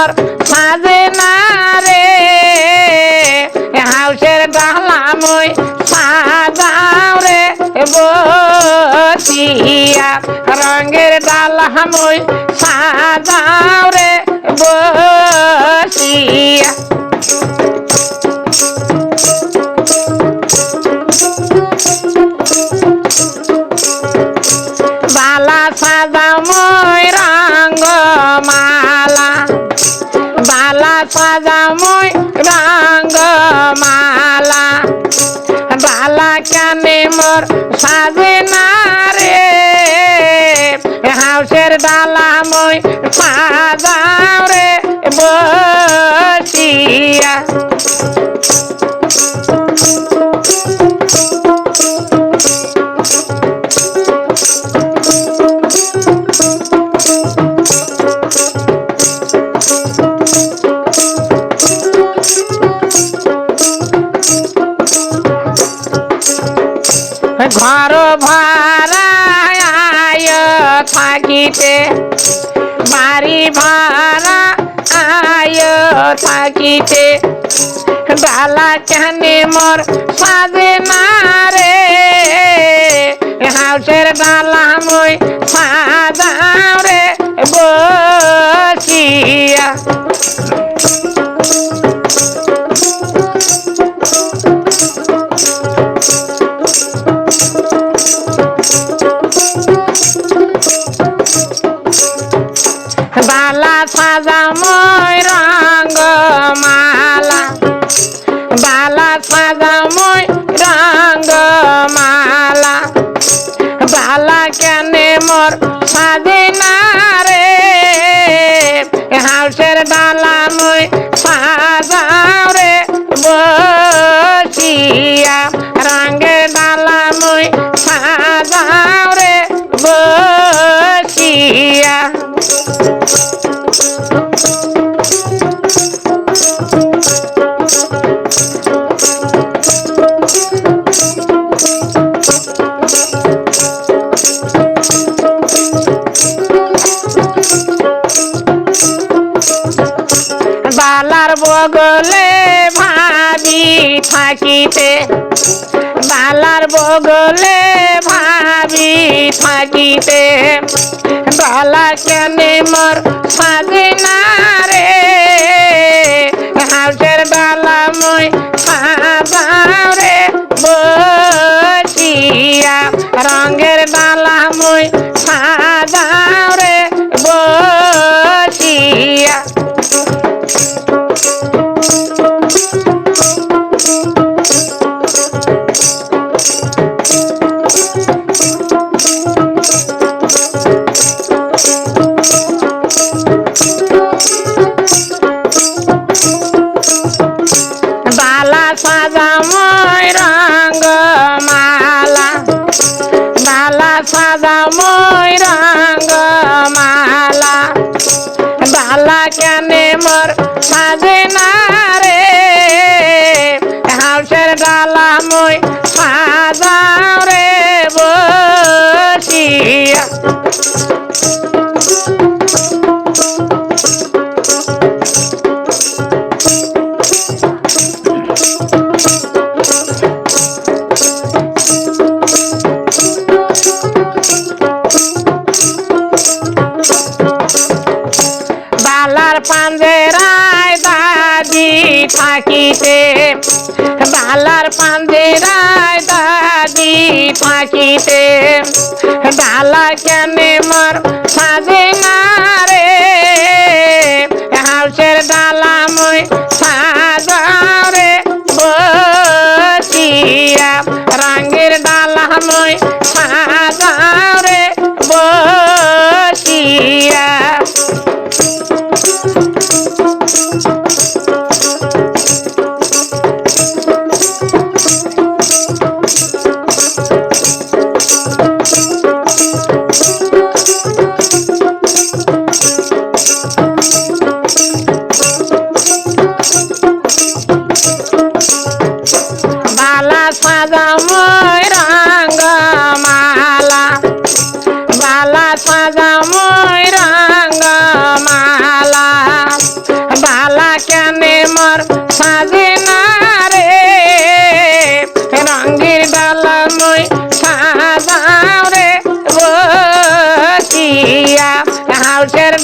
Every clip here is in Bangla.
ঘর সাজে না রে। হাউসের ডালা মই রে। বসিয়া রঙের ডালা মই সাজাও রে। বসিয়া মই রঙ্গ মালা বালা কানে মোর সাজে না রে। হাউসের ডালা মই থাকিতে। ডালা কেনে মোর সাজে না রে। হাউসের ডালা মই সাজাও হাউসের ডালা বালার বগলে ভাবি থাকিতে। বালার বগলে ভাবি থাকিতে। বালা কেন মোর সাজা মই রঙ্গ মালা বালা কেনে মোর সাজে না রে। হাউসের ডালা মই সাজাও দাদি ডালার পাঞ্জেরায় দাদি পাখিতে ডালা কেন মোর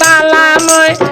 সালাম